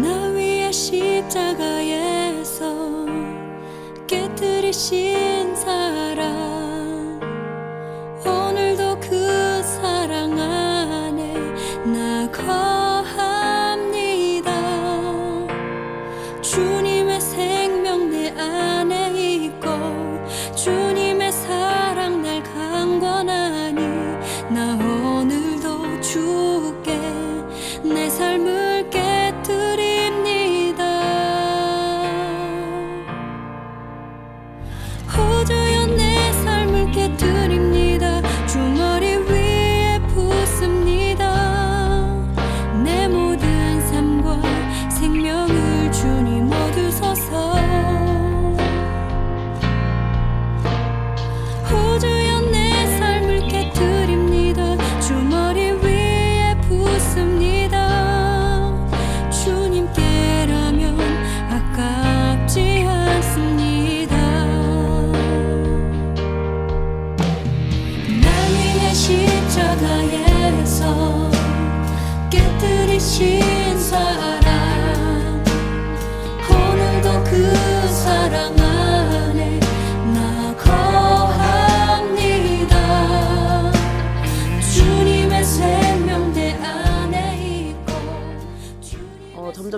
나 위에 십자가에서 깨뜨리신 사랑. 오늘도 그 사랑 안에 나 거합니다. 주님의 생명 내 안에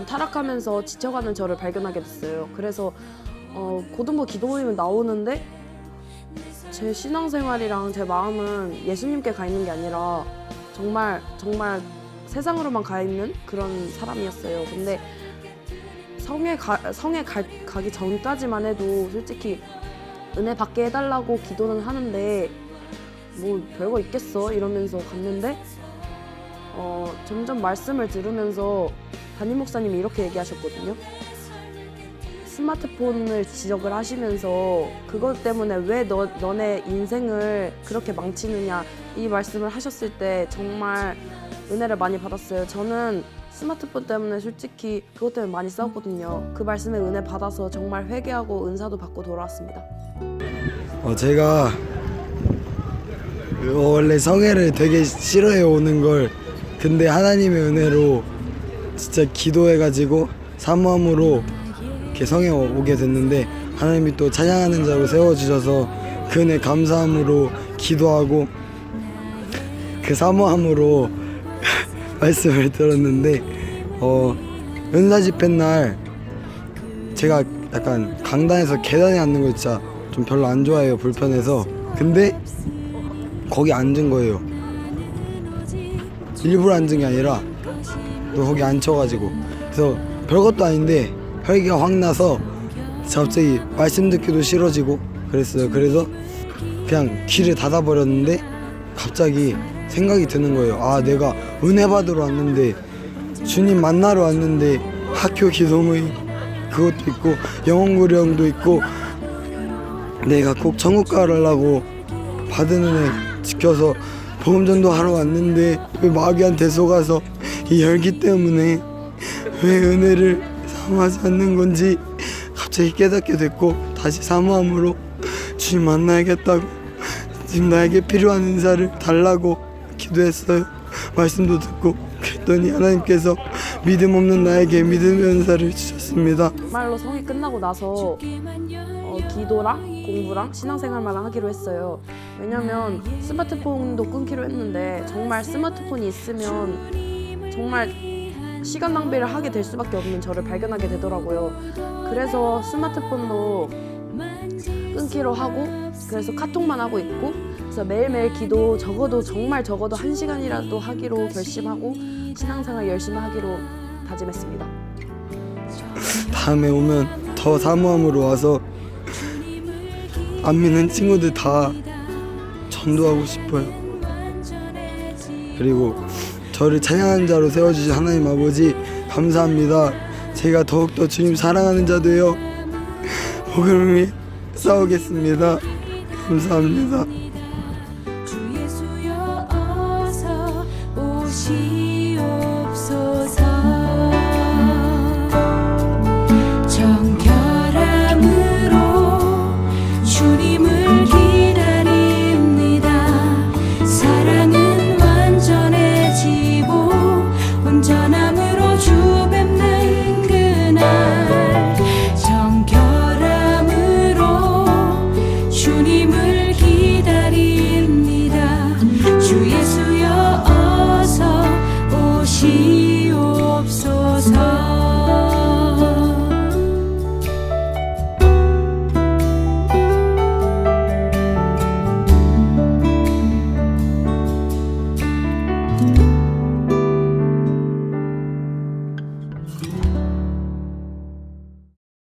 점점 타락하면서 지쳐가는 저를 발견하게 됐어요. 그래서 어, 고등부 기도 모임에 나오는데 제 신앙생활이랑 제 마음은 예수님께 가 있는 게 아니라 정말 정말 세상으로만 가 있는 그런 사람이었어요. 근데 성에 가, 성에 가, 가기 전까지만 해도 솔직히 은혜 받게 해달라고 기도는 하는데 뭐 별거 있겠어 이러면서 갔는데 어, 점점 말씀을 들으면서 담임 목사님이 이렇게 얘기하셨거든요. 스마트폰을 지적을 하시면서 그것 때문에 왜 너, 너네 인생을 그렇게 망치느냐 이 말씀을 하셨을 때 정말 은혜를 많이 받았어요. 저는 스마트폰 때문에 솔직히 그것 때문에 많이 싸웠거든요. 그 말씀에 은혜 받아서 정말 회개하고 은사도 받고 돌아왔습니다. 어, 제가 원래 성회를 되게 싫어해 오는 걸 근데 하나님의 은혜로 진짜 기도해가지고 사모함으로 이렇게 성회 오게 됐는데 하나님이 또 찬양하는 자로 세워주셔서 그 은혜 감사함으로 기도하고 그 사모함으로 말씀을 들었는데 어 은사 집회 날 제가 약간 강단에서 계단에 앉는 거 진짜 좀 별로 안 좋아해요 불편해서. 근데 거기 앉은 거예요. 일부러 앉은 게 아니라 또 거기 앉혀가지고. 그래서 별것도 아닌데 혈기가 확 나서 갑자기 말씀 듣기도 싫어지고 그랬어요. 그래서 그냥 귀를 닫아버렸는데 갑자기 생각이 드는 거예요. 아 내가 은혜 받으러 왔는데 주님 만나러 왔는데 학교 기도모임 그것도 있고 영혼구령도 있고 내가 꼭 천국 가려고 받은 은혜 지켜서 복음 전도 하러 왔는데 왜 마귀한테 속아서 이 열기 때문에 왜 은혜를 사모하지 않는 건지 갑자기 깨닫게 됐고 다시 사모함으로 주님 만나야겠다고 지금 나에게 필요한 은사를 달라고 기도했어요 말씀도 듣고 그랬더니 하나님께서 믿음 없는 나에게 믿음의 은사를 주셨습니다 정말로 성이 끝나고 나서 어, 기도랑 공부랑 신앙생활만 하기로 했어요. 왜냐면 스마트폰도 끊기로 했는데 정말 스마트폰이 있으면 정말 시간 낭비를 하게 될 수밖에 없는 저를 발견하게 되더라고요. 그래서 스마트폰도 끊기로 하고 그래서 카톡만 하고 있고 그래서 매일매일 기도 적어도 정말 적어도 한 시간이라도 하기로 결심하고 신앙생활 열심히 하기로 다짐했습니다. 다음에 오면 더 사모함으로 와서 안 믿는 친구들 다 전도하고 싶어요. 그리고 저를 찬양하는 자로 세워주신 하나님 아버지 감사합니다. 제가 더욱더 주님 사랑하는 자 되어 복음을 싸우겠습니다. 감사합니다. 정결함으로 주님을 기다 she